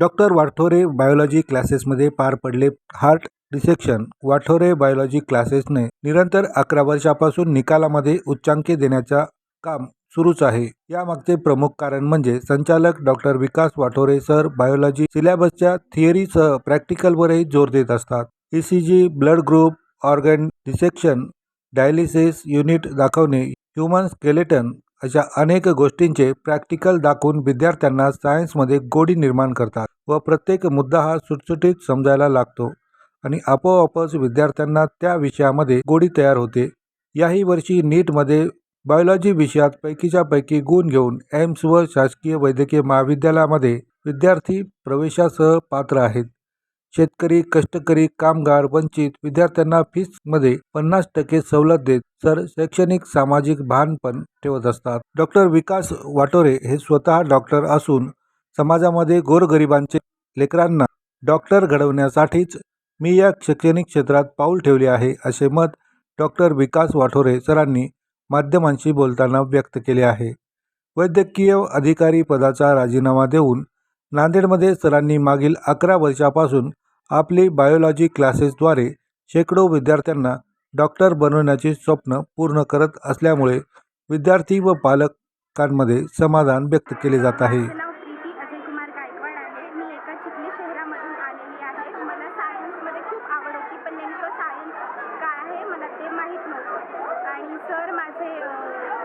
Doctor Wathore biology क्लासेसमध्ये पार पडले हार्ट डिसेक्शन. वाठोरे बायोलॉजी क्लासेसने निरंतर अकरा वर्षापासून निकालामध्ये उच्चांकी देण्याचा काम सुरूच आहे. यामागचे प्रमुख कारण म्हणजे संचालक doctor Vikas Wathore sir biology सिलेबसच्या थिअरीसह प्रॅक्टिकलवरही जोर देत असतात. E C G blood group organ dissection dialysis unit दाखवणे ह्युमन स्केलेटन अशा अनेक गोष्टींचे प्रॅक्टिकल दाखवून विद्यार्थ्यांना सायन्समध्ये गोडी निर्माण करतात व प्रत्येक मुद्दा हा सुटसुटीत समजायला लागतो आणि आपोआपच विद्यार्थ्यांना त्या विषयामध्ये गोडी तयार होते. याही वर्षी नीटमध्ये बायोलॉजी विषयात पैकीच्या पैकी गुण घेऊन एम्स व शासकीय वैद्यकीय महाविद्यालयामध्ये विद्यार्थी प्रवेशासह पात्र आहेत. शेतकरी कष्टकरी कामगार वंचित विद्यार्थ्यांना फीसमध्ये पन्नास टक्के सवलत देत सर शैक्षणिक सामाजिक भान पण ठेवत असतात. डॉक्टर विकास वाटोरे हे स्वतः डॉक्टर असून समाजामध्ये गोरगरिबांचे लेकरांना डॉक्टर घडवण्यासाठीच मी या शैक्षणिक क्षेत्रात पाऊल ठेवले आहे असे मत डॉक्टर विकास वाठोरे सरांनी माध्यमांशी बोलताना व्यक्त केले आहे. वैद्यकीय अधिकारी पदाचा राजीनामा देऊन नांदेडमध्ये सरांनी मागील अकरा वर्षापासून आपली बायोलॉजी क्लासेसद्वारे शेकडो विद्यार्थ्यांना डॉक्टर बनवण्याचे स्वप्न पूर्ण करत असल्यामुळे विद्यार्थी व पालकांमध्ये समाधान व्यक्त केले जात आहे. सर माझे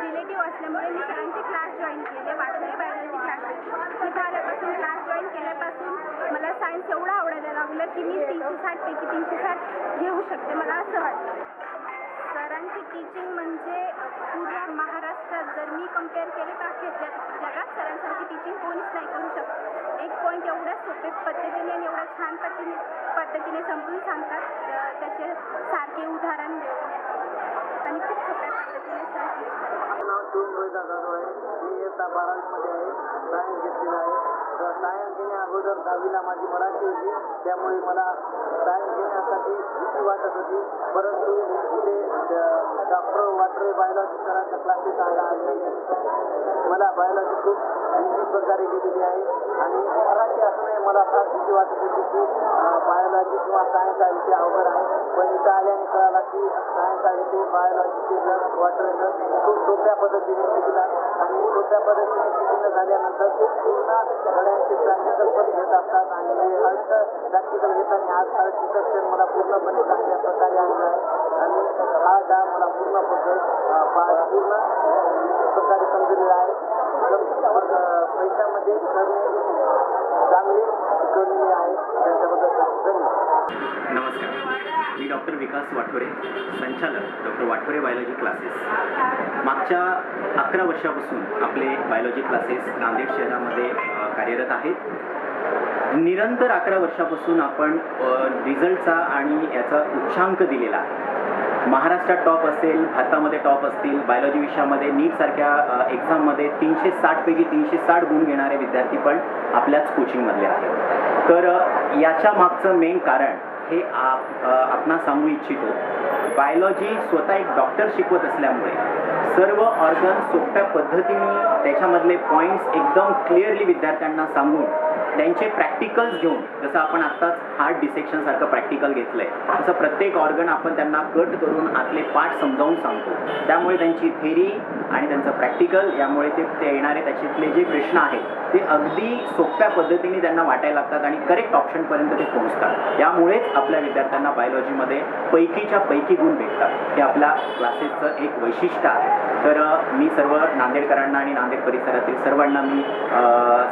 रिलेटिव्ह असल्यामुळे मी सरांचे क्लास जॉईन केले. वाटले बायोलॉजी क्लासेस तिथं आल्यापासून क्लास जॉईन केल्यापासून मला सायन्स एवढं आवडायला लागलं की मी तीनशे साठपैकी तीनशे साठ घेऊ शकते. मला असं वाटतं. सरांची टीचिंग म्हणजे पूर्ण महाराष्ट्रात जर मी कंपेअर केलं तर अख्या जग जगात सरांसारखी टीचिंग कोणीच नाही करू शकत. एक पॉईंट एवढ्या सोपे पद्धतीने आणि एवढ्या छान पद्धतीने पद्धतीने समजून सांगतात. त्याचे सारखे उदाहरण देऊन आणि खूप सोप्या पद्धतीने सर टीच करतात. नाव आहे मी इयत्ता बारावीमध्ये आहे. सायन्स सायन्स घेण्या अगोदर दहावीला माझी मराठी होती. त्यामुळे मला सायन्स घेण्यासाठी भीती वाटत होती. परंतु तिथे डॉक्टर वाटरे बायोलॉजी सरांच्या क्लासेस आला आणि मला बायोलॉजी खूप इझी प्रकारे गेलेली आहे. आणि मराठी असूनही मला फार भीती वाटत होती की बायोलॉजी किंवा सायन्स हा विषय अवघड आहे. पण इथं आल्याने कळाला की सायन्स हा विषय बायोलॉजीचे जर वाटर खूप सोप्या पद्धतीने अशा पद्धतीने शिकणं झाल्यानंतर पूर्ण गड्यांचे प्रॅक्टिकल पण घेत असतात आणि हे हर्ट प्रॅक्टिकल घेताना आज हर्ट डिटेक्शन मला पूर्णपणे चांगल्या प्रकारे आणलं आहे. आणि हा डाळ मला पूर्ण पद्धत पूर्ण प्रकारे समजलेला आहे. मग पैशामध्ये करणे चांगली शिकवलेली आहे. त्याच्याबद्दल धन्यवाद. नमस्कार. डॉक्टर विकास वाठोरे संचालक डॉक्टर वाठोरे बायोलॉजी क्लासेस मागच्या अकरा वर्षापासून आपले बायोलॉजी क्लासेस नांदेड शहरामध्ये कार्यरत आहेत. निरंतर अकरा वर्षापासून आपण रिझल्टचा आणि याचा उच्चांक दिलेला आहे. महाराष्ट्रात टॉप असेल भारतामध्ये टॉप असतील बायोलॉजी विषयामध्ये नीटसारख्या एक्झाममध्ये तीनशे साठपैकी तीनशे साठ गुण घेणारे विद्यार्थी पण आपल्याच कोचिंगमधले आहेत. तर याच्या मागचं मेन कारण हे आप आपण आपणा सांगू इच्छितो. बायोलॉजी स्वतः एक डॉक्टर शिकवत असल्यामुळे सर्व ऑर्गन सोप्या पद्धतीने त्याच्यामधले पॉईंट्स एकदम क्लिअरली विद्यार्थ्यांना सांगून त्यांचे प्रॅक्टिकल्स घेऊन जसं आपण आत्ताच हार्ट डिसेक्शनसारखं प्रॅक्टिकल घेतलं आहे तसं प्रत्येक ऑर्गन आपण त्यांना कट करून आतले पार्ट समजावून सांगतो. त्यामुळे त्यांची थेरी आणि त्यांचं प्रॅक्टिकल यामुळे ते ते येणारे त्याच्यातले जे प्रश्न आहेत ते अगदी सोप्या पद्धतीने त्यांना वाटायला लागतात आणि करेक्ट ऑप्शनपर्यंत ते पोहोचतात. यामुळेच आपल्या विद्यार्थ्यांना बायोलॉजीमध्ये पैकीच्या पैकी गुण भेटतात. हे आपल्या क्लासेसचं एक वैशिष्ट्य आहे. तर मी सर्व नांदेडकरांना आणि नांदेड परिसरातील सर्वांना मी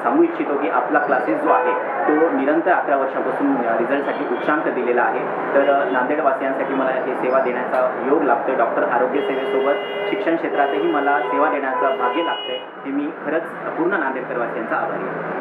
सांगू इच्छितो की आपला क्लासेस जो आहे तो निरंतर अकरा वर्षापासून रिझल्टसाठी उच्चांक दिलेला आहे. तर नांदेडवासियांसाठी मला हे सेवा देण्याचा योग लागतोय. डॉक्टर आरोग्य सेवेसोबत शिक्षण क्षेत्रातही मला सेवा देण्याचं भाग्य लागतंय. हे मी खरंच पूर्ण नांदेडकरवासियांचा आभारी आहे.